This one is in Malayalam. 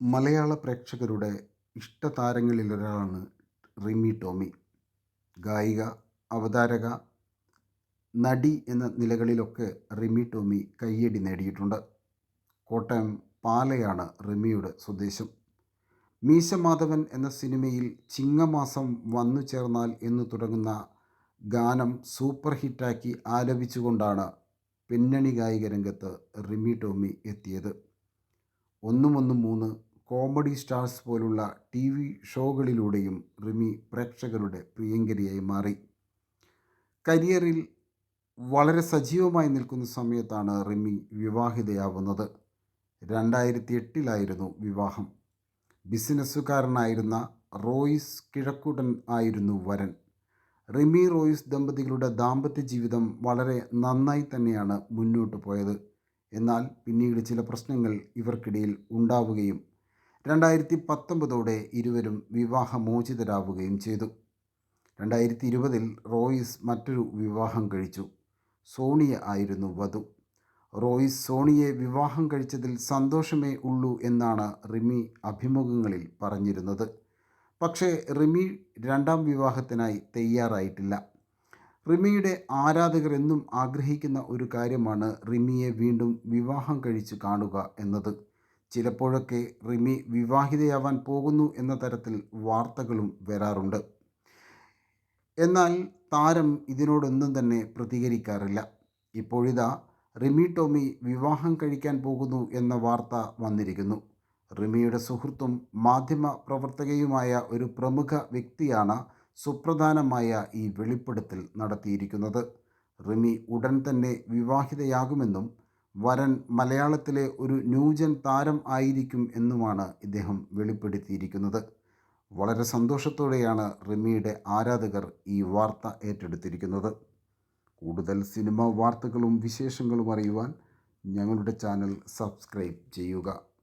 മലയാള പ്രേക്ഷകരുടെ ഇഷ്ടതാരങ്ങളിലൊരാളാണ് റിമി ടോമി. ഗായിക അവതാരക നടി എന്ന നിലകളിലൊക്കെ റിമി ടോമി കയ്യടി നേടിയിട്ടുണ്ട്. കോട്ടയം പാലയാണ് റിമിയുടെ സ്വദേശം. മീശമാധവൻ എന്ന സിനിമയിൽ ചിങ്ങമാസം വന്നു ചേർന്നാൽ എന്ന് തുടങ്ങുന്ന ഗാനം സൂപ്പർ ഹിറ്റാക്കി ആലപിച്ചുകൊണ്ടാണ് പിന്നണി ഗായിക രംഗത്ത് റിമി ടോമി എത്തിയത്. ഒന്നും ഒന്നും മൂന്ന് കോമഡി സ്റ്റാർസ് പോലുള്ള ടി വി ഷോകളിലൂടെയും റിമി പ്രേക്ഷകരുടെ പ്രിയങ്കരിയായി മാറി. കരിയറിൽ വളരെ സജീവമായി നിൽക്കുന്ന സമയത്താണ് റിമി വിവാഹിതയാവുന്നത്. രണ്ടായിരത്തി എട്ടിലായിരുന്നു വിവാഹം. ബിസിനസ്സുകാരനായിരുന്ന റോയിസ് കിഴക്കുടൻ ആയിരുന്നു വരൻ. റിമി റോയിസ് ദമ്പതികളുടെ ദാമ്പത്യ ജീവിതം വളരെ നന്നായി തന്നെയാണ് മുന്നോട്ട് പോയത്. എന്നാൽ പിന്നീട് ചില പ്രശ്നങ്ങൾ ഇവർക്കിടയിൽ ഉണ്ടാവുകയും രണ്ടായിരത്തി പത്തൊമ്പതോടെ ഇരുവരും വിവാഹമോചിതരാവുകയും ചെയ്തു. രണ്ടായിരത്തി ഇരുപതിൽ റോയിസ് മറ്റൊരു വിവാഹം കഴിച്ചു. സോണിയ ആയിരുന്നു വധു. റോയിസ് സോണിയെ വിവാഹം കഴിച്ചതിൽ സന്തോഷമേ ഉള്ളൂ എന്നാണ് റിമി അഭിമുഖങ്ങളിൽ പറഞ്ഞിരുന്നത്. പക്ഷേ റിമി രണ്ടാം വിവാഹത്തിനായി തയ്യാറായിട്ടില്ല. റിമിയുടെ ആരാധകർ എന്നും ആഗ്രഹിക്കുന്ന ഒരു കാര്യമാണ് റിമിയെ വീണ്ടും വിവാഹം കഴിച്ചു കാണുക എന്നത്. ചിലപ്പോഴൊക്കെ റിമി വിവാഹിതയാവാൻ പോകുന്നു എന്ന തരത്തിൽ വാർത്തകളും വരാറുണ്ട്. എന്നാൽ താരം ഇതിനോടൊന്നും തന്നെ പ്രതികരിക്കാറില്ല. ഇപ്പോഴിതാ റിമി ടോമി വിവാഹം കഴിക്കാൻ പോകുന്നു എന്ന വാർത്ത വന്നിരിക്കുന്നു. റിമിയുടെ സുഹൃത്തും മാധ്യമ പ്രവർത്തകയുമായ ഒരു പ്രമുഖ വ്യക്തിയാണ് സുപ്രധാനമായ ഈ വെളിപ്പെടുത്തൽ നടത്തിയിരിക്കുന്നത്. റിമി ഉടൻ തന്നെ വിവാഹിതയാകുമെന്നും വരൻ മലയാളത്തിലെ ഒരു ന്യൂജൻ താരം ആയിരിക്കും എന്നുമാണ് ഇദ്ദേഹം വെളിപ്പെടുത്തിയിരിക്കുന്നത്. വളരെ സന്തോഷത്തോടെയാണ് റിമിയുടെ ആരാധകർ ഈ വാർത്ത ഏറ്റെടുത്തിരിക്കുന്നത്. കൂടുതൽ സിനിമ വാർത്തകളും വിശേഷങ്ങളും അറിയുവാൻ ഞങ്ങളുടെ ചാനൽ സബ്സ്ക്രൈബ് ചെയ്യുക.